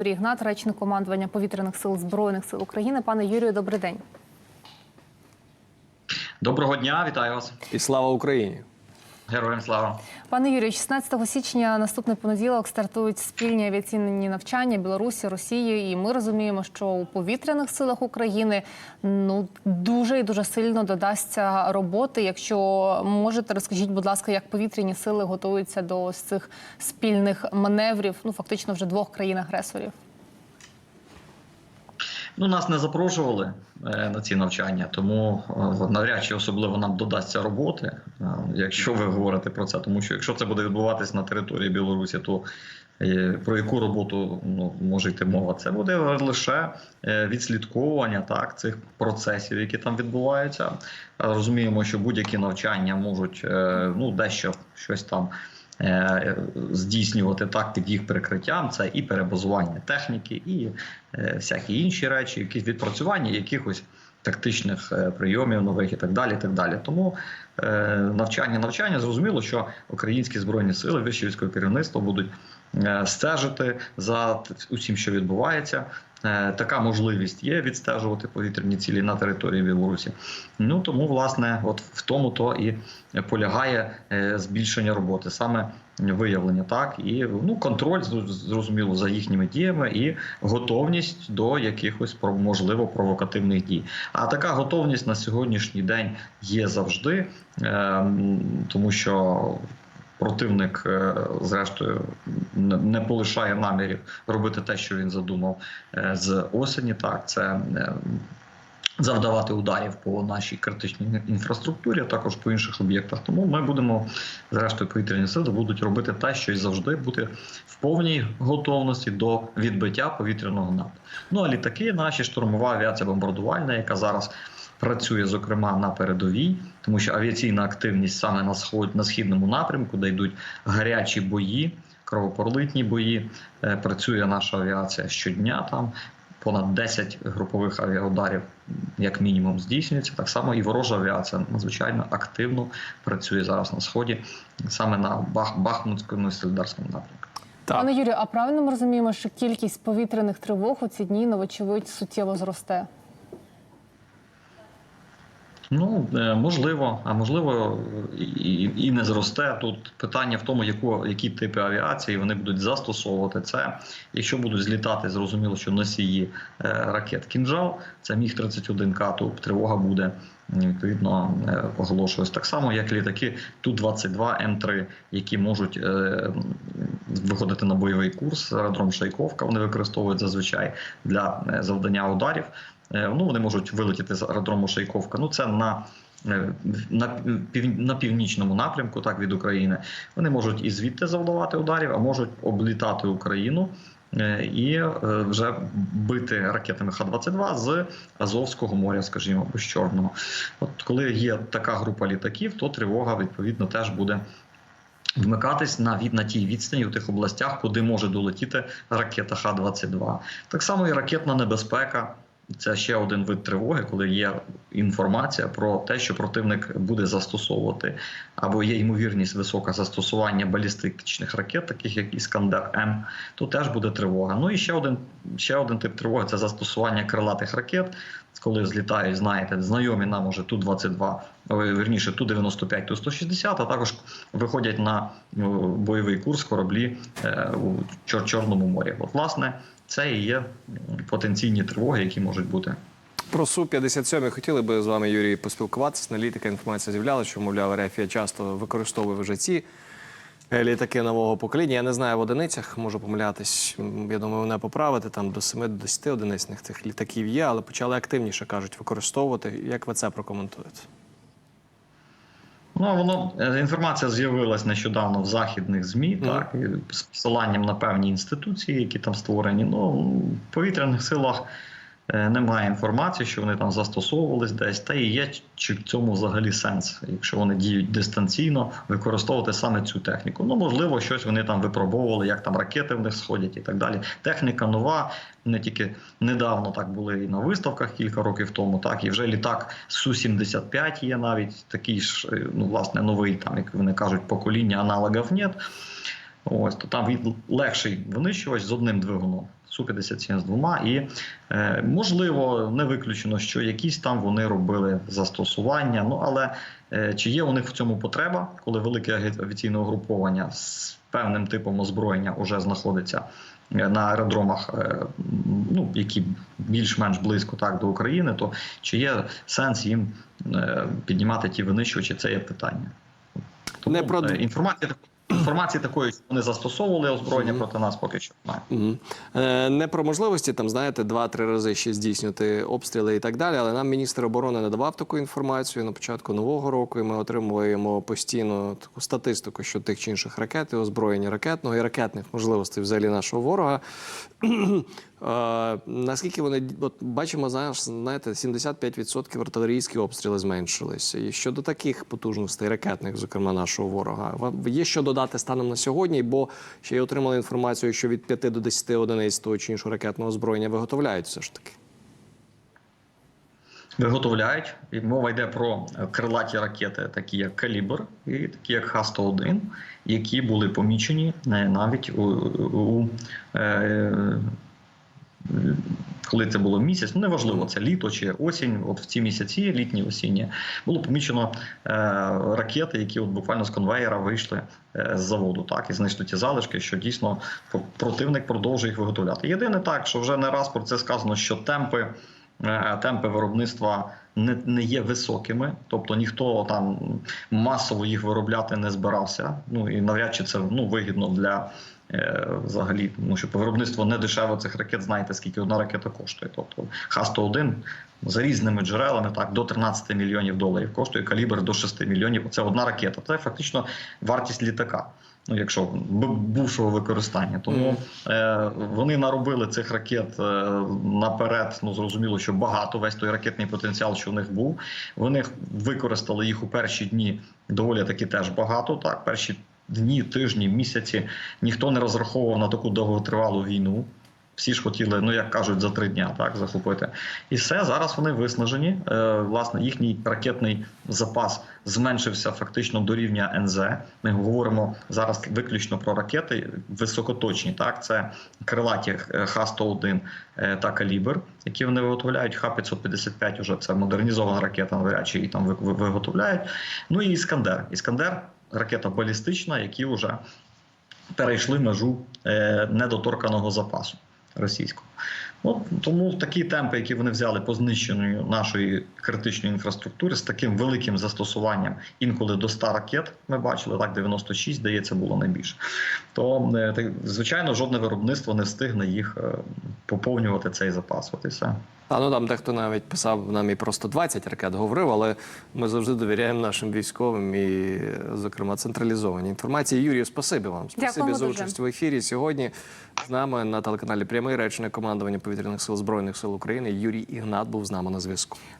Юрій Ігнат, речник командування повітряних сил збройних сил України. Пане Юрію, добрий день. Доброго дня, вітаю вас, І слава Україні! Героям слава. Пане Юрію, 16 січня наступний понеділок стартують спільні авіаційні навчання Білорусі, Росії, і ми розуміємо, що у повітряних силах України ну дуже і дуже сильно додасться роботи. Якщо можете, розкажіть, будь ласка, як повітряні сили готуються до ось цих спільних маневрів, ну фактично вже двох країн-агресорів. Ну, нас не запрошували е, на ці навчання, тому е, навряд чи особливо нам додасться роботи, е, якщо ви говорите про це. Тому що якщо це буде відбуватись на території Білорусі, то про яку роботу ну, може йти мова? Це буде лише відслідковування так цих процесів, які там відбуваються. Розуміємо, що будь-які навчання можуть ну дещо щось там. Е, Здійснювати тактик їх прикриттям це і перебазування техніки, і е, всякі інші речі, якісь відпрацювання якихось тактичних е, прийомів нових і так далі. І так далі. Тому навчання, навчання зрозуміло, що українські збройні сили, вище військове керівництво будуть стежити за усім, що відбувається. Е, Така можливість є відстежувати повітряні цілі на території Білорусі. Ну тому, власне, от в тому то і полягає е, збільшення роботи, саме виявлення, так і ну контроль зрозуміло за їхніми діями і готовність до якихось можливо провокативних дій. А така готовність на сьогоднішній день є завжди, е, тому що. Противник, е, зрештою, не полишає намірів робити те, що він задумав е, з осені. Так, це е, завдавати ударів по нашій критичній інфраструктурі, а також по інших об'єктах. Тому ми будемо, зрештою, повітряні сили будуть робити те, що й завжди бути в повній готовності до відбиття повітряного нападу. Ну а літаки, наші штурмова авіація бомбардувальна, яка зараз. Працює зокрема на передовій, тому що авіаційна активність саме на сход на східному напрямку, де йдуть гарячі бої, кровопролитні бої. е, Працює наша авіація щодня. Там понад 10 групових авіаударів, як мінімум, здійснюється. Так само і ворожа авіація надзвичайно активно працює зараз на сході, саме на Бах Бахмутському і Солідарському напрямку. Так, Пане Юрію, а правильно ми розуміємо, що кількість повітряних тривог у ці дні, ну, вочевидь, суттєво зросте? Ну е, можливо, а можливо і, і- не зросте. Тут питання в тому, яку які типи авіації вони будуть застосовувати це. Якщо будуть злітати, зрозуміло, що носії е, ракет кінжал, це міг 31 к то тривога буде відповідно е, оголошуватись так само, як літаки ту 22 М3, які можуть виходити на бойовий курс. Аеродром Шайковка вони використовують зазвичай для завдання ударів. Е, Ну, вони можуть вилетіти з аеродрому Шайковка. Ну, це на, е, на, пів, на північному напрямку, так від України. Вони можуть і звідти завдавати ударів, а можуть облітати Україну. е, І вже бити ракетами Х-22 з Азовського моря, скажімо, або з Чорного. От коли є така група літаків, то тривога відповідно теж буде вмикатись на на тій відстані у тих областях, куди може долетіти ракета Х-22. Так само і ракетна небезпека. Це ще один вид тривоги, коли є інформація про те, що противник буде застосовувати, або є ймовірність висока застосування балістичних ракет, таких як Іскандер М, то теж буде тривога. Ну і ще один ще один тип тривоги це застосування крилатих ракет. Коли злітають, знаєте, знайомі нам уже ту 22 ой, вірніше ту 95 ту 160 а також виходять на бойовий курс кораблі е, у Чор- Чорному морі. От, власне, це і є потенційні тривоги, які можуть бути. про Су-57 хотіли би з вами, Юрій, поспілкуватися. Аналітика інформація з'являлася, що, мовляв, РФ часто використовує вже ці літаки нового покоління. Я не знаю в одиницях, можу помилятись. Я думаю, мене поправити. Там до 7 до 10 одиницних цих літаків є, але почали активніше, кажуть, використовувати. Як ви це прокоментуєте? Ну, воно е, інформація з'явилась нещодавно в західних змі, mm. так з посиланням на певні інституції, які там створені. Ну в повітряних силах немає інформації, що вони там застосовувались десь. Та і є чи в цьому взагалі сенс, якщо вони діють дистанційно, використовувати саме цю техніку. Ну можливо, щось вони там випробовували, як там ракети в них сходять і так далі. Техніка нова. Не тільки недавно так були і на виставках кілька років тому, так і вже літак Су-75 є навіть такий ж, е, ну власне, новий, там як вони кажуть, покоління аналогів нет. Ось то там він легший винищувач з одним двигуном. Су-57 з двома, і е, можливо, не виключено, що якісь там вони робили застосування. Ну але е, чи є у них в цьому потреба, коли велике авіаційне угруповання з певним типом озброєння вже знаходиться е, на аеродромах, е, ну які більш-менш близько так до України, то чи є сенс їм е, піднімати ті винищувачі? Це є питання. Тому Не про- е, інформація інформації такої, що вони застосовували озброєння проти нас, поки що немає. Мгм. Е, Не про можливості там, знаєте, два-три рази ще здійснювати обстріли і так далі. Але нам міністр оборони надавав таку інформацію на початку нового року. І ми отримуємо постійно таку статистику щодо тих чи інших ракет і озброєння ракетного і ракетних можливостей взагалі нашого ворога. Наскільки вони от бачимо, знаєш, знаєте, 75% артилерійські обстріли зменшилися. І щодо таких потужностей ракетних, зокрема нашого ворога, є що додати станом на сьогодні, бо ще й отримали інформацію, що від 5 до 10 одиниць того чи іншого ракетного озброєння виготовляють все ж таки. Виготовляють. І мова йде про крилаті ракети, такі як Калібр і такі як Х-101, які були помічені е, навіть у, у е, коли це було місяць, ну неважливо, це літо чи осінь. От в ці місяці, літні, осінні, було помічено е, ракети, які от буквально з конвеєра вийшли е, з заводу, так і знайшли ті залишки, що дійсно противник продовжує їх виготовляти. Єдине так, що вже не раз про це сказано, що темпи. е, Темпи виробництва не, не є високими, тобто ніхто там масово їх виробляти не збирався. Ну і навряд чи це ну вигідно для взагалі, тому що по виробництву не дешево цих ракет. Знаєте, скільки одна ракета коштує. Тобто Х-101 за різними джерелами так до 13 мільйонів доларів коштує калібр до 6 мільйонів. Це одна ракета. Це фактично вартість літака. Ну, якщо бувшого використання, тому е, вони наробили цих ракет е, наперед. Ну зрозуміло, що багато весь той ракетний потенціал, що в них був. Вони використали їх у перші дні доволі таки теж багато. Так, перші дні, тижні, місяці ніхто не розраховував на таку довготривалу війну. Всі ж хотіли, ну як кажуть, за три дня так захопити. І все зараз вони виснажені. Е, власне, їхній ракетний запас зменшився фактично до рівня НЗ. Ми говоримо зараз виключно про ракети високоточні. Так, це крилаті е, Х-101 е, та калібр, які вони виготовляють. Х-555 вже це модернізована ракета, навряд чи її там ви- ви- виготовляють. Ну і Іскандер. Іскандер ракета балістична, які вже перейшли межу е, недоторканого запасу російського. Ну, тому такі темпи, які вони взяли по знищенню нашої критичної інфраструктури з таким великим застосуванням, інколи до 100 ракет, ми бачили, так 96, здається, було найбільше. То е, звичайно, жодне виробництво не встигне їх е, поповнювати цей запас. От і все. А ну там дехто навіть писав нам і просто 20 ракет говорив, але ми завжди довіряємо нашим військовим і, зокрема, централізованій інформації. Юрію, спасибі вам. Спасибі Дякую, за дуже. в ефірі. Сьогодні з нами на телеканалі Прямий речник командування повітряних сил збройних сил України Юрій Ігнат був з нами на зв'язку.